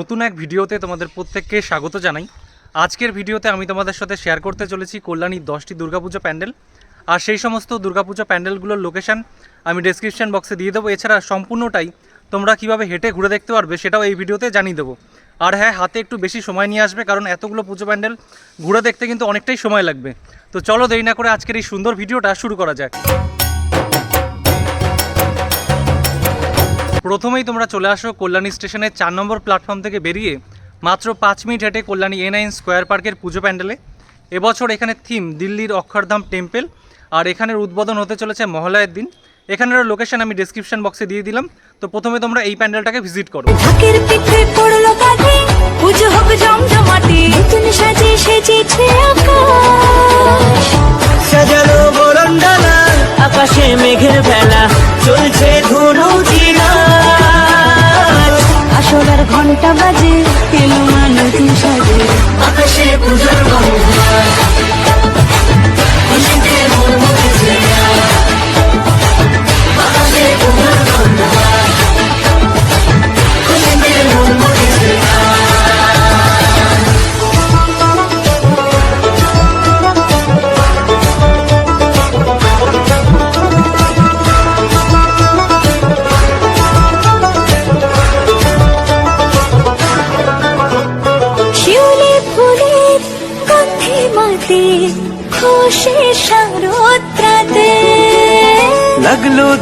নতুন এক ভিডিওতে তোমাদের প্রত্যেককে স্বাগত জানাই। আজকের ভিডিওতে আমি তোমাদের সাথে শেয়ার করতে চলেছি কল্যাণীর দশটি দুর্গাপুজো প্যান্ডেল। আর সেই সমস্ত দুর্গাপুজো প্যান্ডেলগুলোর লোকেশন আমি ডেসক্রিপশন বক্সে দিয়ে দেবো। এছাড়া সম্পূর্ণটাই তোমরা কীভাবে হেঁটে ঘুরে দেখতে পারবে সেটাও এই ভিডিওতে জানিয়ে দেবো। আর হ্যাঁ হাতে একটু বেশি সময় নিয়ে আসবে কারণ এতগুলো পুজো প্যান্ডেল ঘুরে দেখতে কিন্তু অনেকটাই সময় লাগবে। তো চলো দেরি না করে আজকের এই সুন্দর ভিডিওটা শুরু করা যাক। প্রথমেই তোমরা চলে আসো কল্যাণী স্টেশনের চার নম্বর প্ল্যাটফর্ম থেকে বেরিয়ে মাত্র পাঁচ মিনিট হেঁটে কল্যাণী এ নাইন স্কোয়ার পার্কের পুজো প্যান্ডেলে। এবছর এখানে থিম দিল্লির অক্ষরধাম টেম্পল আর এখানের উদ্বোধন হতে চলেছে মহালয়ের দিন। এখানের লোকেশন আমি ডিসক্রিপশন বক্সে দিয়ে দিলাম। তো প্রথমে তোমরা এই প্যান্ডেলটাকে ভিজিট করো। পড়ল আকাশে মেঘের বেলা চলছে ধুনু আসলার ঘণ্টা বাজে এলো নতুন সাজে? আকাশে পুজোর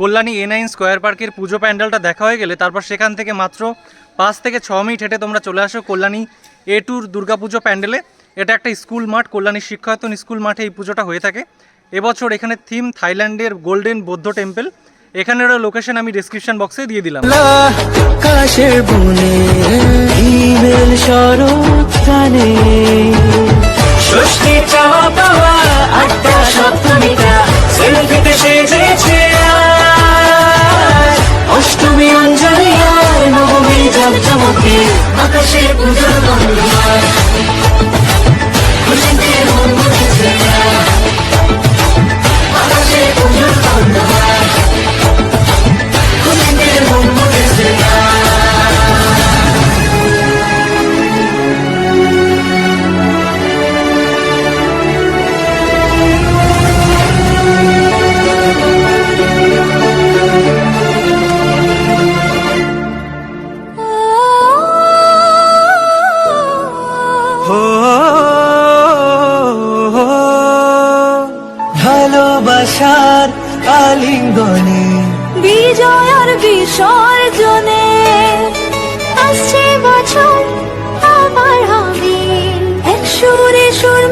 কল্যাণী এ নাইন স্কোয়ার পার্কের পুজো প্যান্ডেলটা দেখা হয়ে গেলে তারপর সেখান থেকে মাত্র পাঁচ থেকে ছ মিনিট হেঁটে তোমরা চলে আসো কল্যাণী এ টুর দুর্গাপুজো প্যান্ডেলে। এটা একটা স্কুল মাঠ, কল্যাণী শিক্ষায়তন স্কুল মাঠে এই পুজোটা হয়ে থাকে। এবছর এখানে থিম থাইল্যান্ডের গোল্ডেন বৌদ্ধ টেম্পল। এখানেরও লোকেশন আমি ডিসক্রিপশন বক্সে দিয়ে দিলাম। সেলফিতে সেজেছে। অষ্টমী অঞ্জলি আর নবমী জমজমকে আকাশে পুজোর গঙ্গা খুশিতে ভালোবাসার আলিঙ্গনে। বিজয় আর বিসর্জনে। আসছে বছর আবার হবে। এক সুরে সুর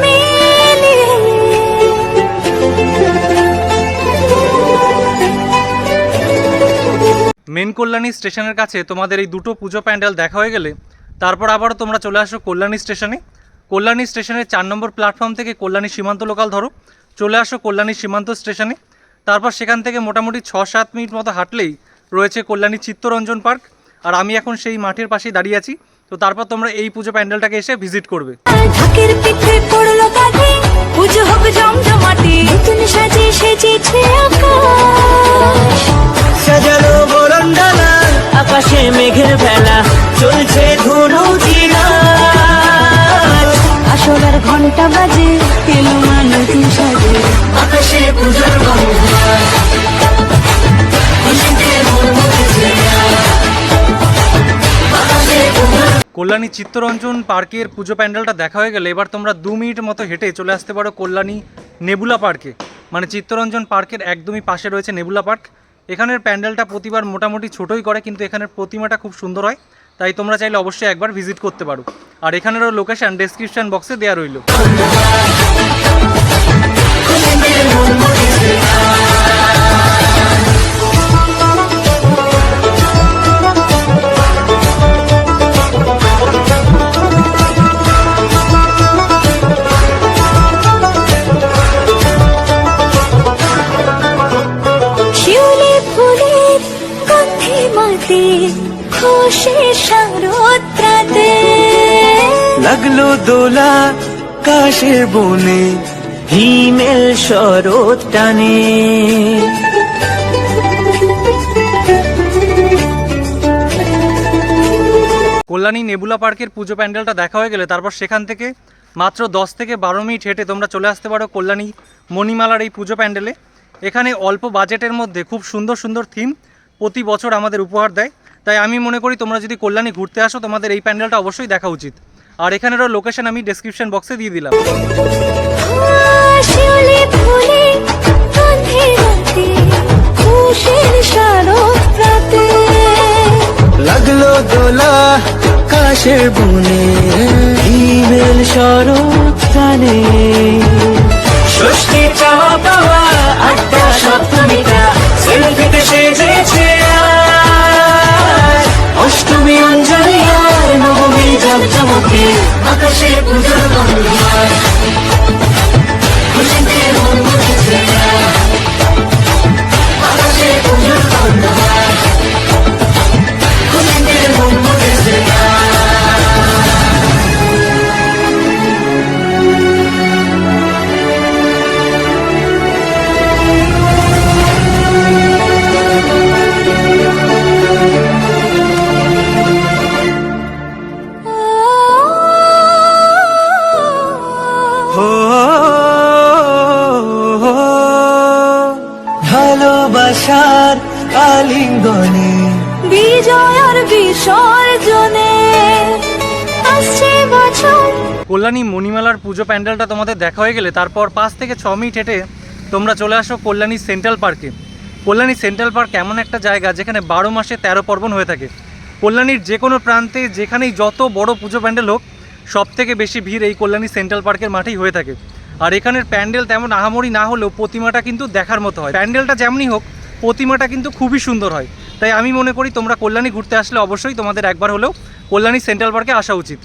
মেন কল্যাণী স্টেশনের কাছে তোমাদের এই দুটো পুজো প্যান্ডেল দেখা হয়ে গেলে তারপর আবারও তোমরা চলে আসো কল্যাণী স্টেশনে। কল্যাণী স্টেশনের চার নম্বর প্ল্যাটফর্ম থেকে কল্যাণী সীমান্ত লোকাল ধরো। চলে আসো কল্যাণী সীমান্ত স্টেশনে। তারপর সেখান থেকে মোটামুটি ছ সাত মিনিট মতো হাঁটলেই রয়েছে কল্যাণী চিত্তরঞ্জন পার্ক। আর আমি এখন সেই মাঠের পাশেই দাঁড়িয়ে আছি। তো তারপর তোমরা এই পুজো প্যান্ডেলটাকে এসে ভিজিট করবে। ঢাকের পিঠে পড়ল কাঁধে পুজো হবে জমজমাটি। নতুন সাজে সেজেছে আকাশ। সাজানো বরণডালা আকাশে মেঘের বেলা চলছে ধুনু আসলার ঘণ্টা বাজে এলো মা নতুন সাজে। আকাশে পুজোর কল্যাণী চিত্তরঞ্জন পার্কের পুজো প্যান্ডেলটা দেখা হয়ে গেলে এবার তোমরা দু মিনিট মতো হেঁটে চলে আসতে পারো কল্যাণী নেবুলা পার্কে। মানে চিত্তরঞ্জন পার্কের একদমই পাশে রয়েছে নেবুলা পার্ক। এখানের প্যান্ডেলটা প্রতিবার মোটামুটি ছোটোই করে কিন্তু এখানের প্রতিমাটা খুব সুন্দর হয়। তাই তোমরা চাইলে অবশ্যই একবার ভিজিট করতে পারো। আর এখানেরও লোকেশন ডেসক্রিপশন বক্সে দেওয়া রইল। বনে হিমেল শরৎ টানে। কল্যাণী নেবুলা পার্কের পুজো প্যান্ডেলটা দেখা হয়ে গেলে তারপর সেখান থেকে মাত্র দশ থেকে বারো মিনিট হেঁটে তোমরা চলে আসতে পারো কল্যাণী মণিমালার এই পুজো প্যান্ডেলে। এখানে অল্প বাজেটের মধ্যে খুব সুন্দর সুন্দর থিম প্রতি বছর আমাদের উপহার দেয়। তাই আমি মনে করি তোমরা যদি কল্যাণী ঘুরতে আসো, তোমাদের এই প্যান্ডেলটা অবশ্যই দেখা উচিত। আর এখানেরও লোকেশন আমি ডেসক্রিপশন বক্সে দিয়ে দিলাম। লাগল দোলা কাশের বনে হিমেল শরৎ টানে ষষ্ঠী চাওয়া পাওয়া আড্ডা সপ্তমীটা সেলফিতে জমজমকে আকাশে পুজোর গঙ্গা আলিঙ্গনে বিজয় আর বিসর্জনে আসছে বছর। কল্যাণী মণিমালার পুজো প্যান্ডেলটা তোমাদের দেখা হয়ে গেলে তারপর পাঁচ থেকে ছ মিনিট হেঁটে তোমরা চলে আসো কল্যাণী সেন্ট্রাল পার্কে। কল্যাণী সেন্ট্রাল পার্ক এমন একটা জায়গা যেখানে বারো মাসে তেরো পার্বণ হয়ে থাকে। কল্যাণীর যে কোনো প্রান্তে যেখানেই যত বড় পুজো প্যান্ডেল হোক সব থেকে বেশি ভিড় এই কল্যাণী সেন্ট্রাল পার্কের মাঠেই হয়ে থাকে। আর এখানের প্যান্ডেল তেমন আহামরি না হলেও প্রতিমাটা কিন্তু দেখার মতো হয়। প্যান্ডেলটা যেমনই হোক প্রতিমাটা কিন্তু খুবই সুন্দর হয়। তাই আমি মনে করি তোমরা কল্যাণী ঘুরতে আসলে অবশ্যই তোমাদের একবার হলেও কল্যাণী সেন্ট্রাল পার্কে আসা উচিত।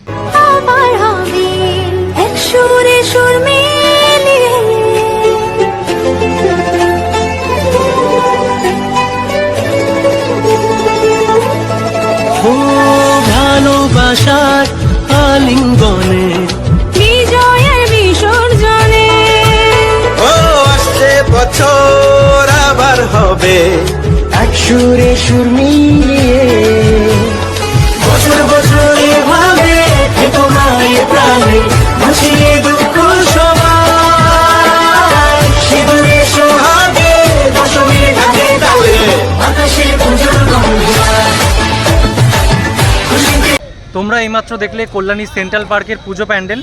ভালোবাসার আলিঙ্গনে। বিজয়ের বিসর্জনে। ও আসছে বছর। হবে এক সুরে সুর মিলিয়ে। বছর বছর এভাবে মায়ের প্রাণে ভাসিয়ে দুঃখ সবাই। সিঁদুরে সোহাগে দশমীর ঘাটে আকাশে তোমরা এইমাত্র দেখলে কল্যাণী সেন্ট্রাল পার্কের পুজো প্যান্ডেল।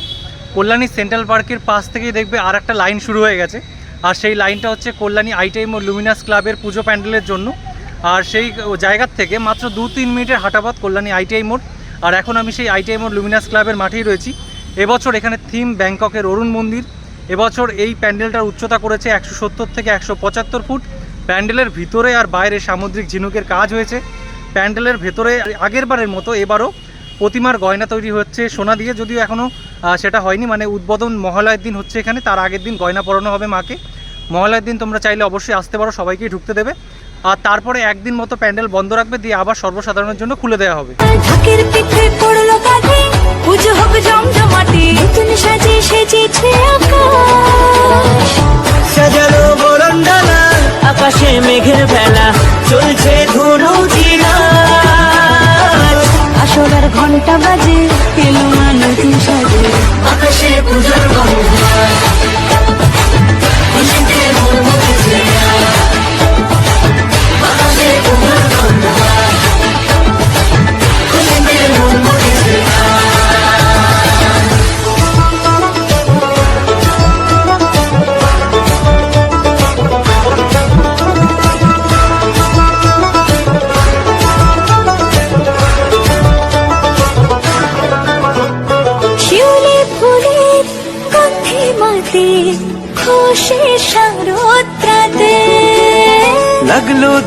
কল্যাণী সেন্ট্রাল পার্কের পাশ থেকেই দেখবে আর একটা লাইন শুরু হয়ে গেছে। আর সেই লাইনটা হচ্ছে কল্যাণী আইটাইম ও লুমিনাস ক্লাবের পুজো প্যান্ডেলের জন্য। আর সেই জায়গার থেকে মাত্র দু তিন মিনিটের হাঁটাপথ কল্যাণী আইটিআই মোড়। আর এখন আমি সেই আইটিআই মোড় লুমিনাস ক্লাবের মাঠেই রয়েছি। এবছর এখানে থিম ব্যাংককের অরুণ মন্দির। এবছর এই প্যান্ডেলটার উচ্চতা করেছে একশো সত্তর থেকে একশো পঁচাত্তর ফুট। প্যান্ডেলের ভিতরে আর বাইরে সামুদ্রিক ঝিনুকের কাজ হয়েছে। প্যান্ডেলের ভেতরে আগের বারের মতো এবারও প্রতিমার গয়না তৈরি হচ্ছে সোনা দিয়ে যদিও এখনও সেটা হয়নি। মানে উদ্বোধন মহালয়ের দিন হচ্ছে এখানে তার আগের দিন গয়না পরানো হবে মাকে। মহালয়ের দিন তোমরা চাইলে অবশ্যই আসতে পারো সবাইকেই ঢুকতে দেবে। আর তারপরে একদিন মতো প্যান্ডেল বন্ধ রাখবে দিয়ে আবার সর্বসাধারণের জন্য খুলে দেওয়া হবে। আকাশ। মেঘের বেলা চলছে ধুনু ঘণ্টা বাজে এলো মানুষ সাজে। আকাশে পূজার গঙ্গা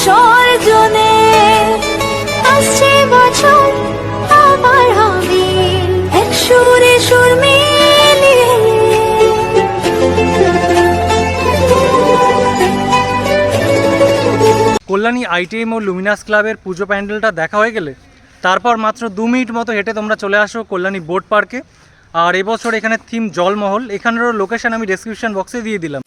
আর বিসর্জনে আসছে বছর, আবার এক সুরে সুর কল্যাণী আইটিএম ও লুমিনাস ক্লাবের পুজো প্যান্ডেলটা দেখা হয়ে গেলে, তারপর মাত্র দু মিনিট মতো হেঁটে তোমরা চলে আসো কল্যাণী বোট পার্কে। আর এবছর এখানে থিম জলমহল, এখানেরও লোকেশন আমি ডেসক্রিপশন বক্সে দিয়ে দিলাম।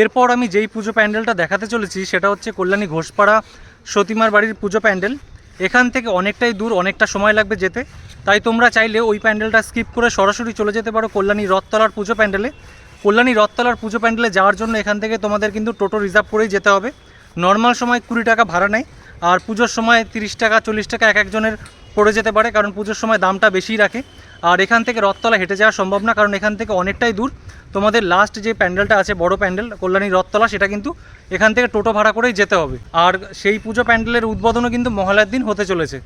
এরপর আমি যেই পুজো প্যান্ডেলটা দেখাতে চলেছি, সেটা হচ্ছে কল্যাণী ঘোষপাড়া সতীমার বাড়ির পুজো প্যান্ডেল। এখান থেকে অনেকটাই দূর, অনেকটা সময় লাগবে যেতে। তাই তোমরা চাইলে ওই প্যান্ডেলটা স্কিপ করে সরাসরি চলে যেতে পারো কল্যাণী রথতলার পুজো প্যান্ডেলে। কল্যাণী রথতলার পুজো প্যান্ডেলে যাওয়ার জন্য এখান থেকে তোমাদের কিন্তু টোটো রিজার্ভ করেই যেতে হবে। নর্মাল সময় কুড়ি টাকা ভাড়া নেয়, আর পুজোর সময় তিরিশ টাকা, চল্লিশ টাকা এক একজনের পড়ে যেতে পারে, কারণ পুজোর সময় দামটা বেশিই রাখে। আর এখান থেকে রথতলা হেঁটে যাওয়া সম্ভব না, কারণ এখান থেকে অনেকটাই দূর। তোমাদের লাস্ট যে প্যান্ডেলটা আছে, বড় প্যান্ডেল, কল্যাণী রথতলা, সেটা কিন্তু এখান থেকে টোটো ভাড়া করেই যেতে হবে। আর সেই পুজো প্যান্ডেলের উদ্বোধনও কিন্তু মহালয়ার দিন হতে চলেছে।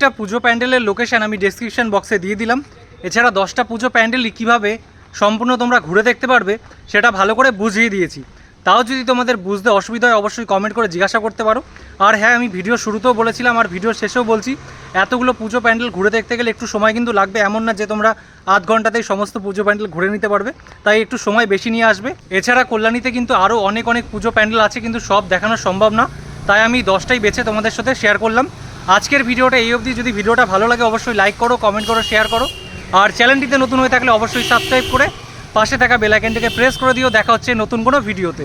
প্রতিটা পুজো প্যান্ডেলের লোকেশন আমি ডেসক্রিপশন বক্সে দিয়ে দিলাম। এছাড়া দশটা পুজো প্যান্ডেলই কীভাবে সম্পূর্ণ তোমরা ঘুরে দেখতে পারবে, সেটা ভালো করে বুঝিয়ে দিয়েছি। তাও যদি তোমাদের বুঝতে অসুবিধা হয়, অবশ্যই কমেন্ট করে জিজ্ঞাসা করতে পারো। আর হ্যাঁ আমি ভিডিও শুরুতেও বলেছিলাম, আর ভিডিও শেষেও বলছি, এতগুলো পুজো প্যান্ডেল ঘুরে দেখতে গেলে একটু সময় কিন্তু লাগবে, এমন না যে তোমরা আধ ঘন্টাতেই সমস্ত পুজো প্যান্ডেল ঘুরে নিতে পারবে, তাই একটু সময় বেশি নিয়ে আসবে। এছাড়া কল্যাণীতে কিন্তু আরও অনেক অনেক পুজো প্যান্ডেল আছে, কিন্তু সব দেখানো সম্ভব না, তাই আমি দশটাই বেছে তোমাদের সাথে শেয়ার করলাম। আজকের ভিডিওটা এই অবধি। যদি ভিডিওটা ভালো লাগে, অবশ্যই লাইক করো কমেন্ট করো শেয়ার করো। আর চ্যানেলটিতে নতুন হয়ে থাকলে অবশ্যই সাবস্ক্রাইব করে পাশে থাকা বেলাইকেনটিকে প্রেস করে দিও। দেখা হচ্ছে নতুন কোনো ভিডিওতে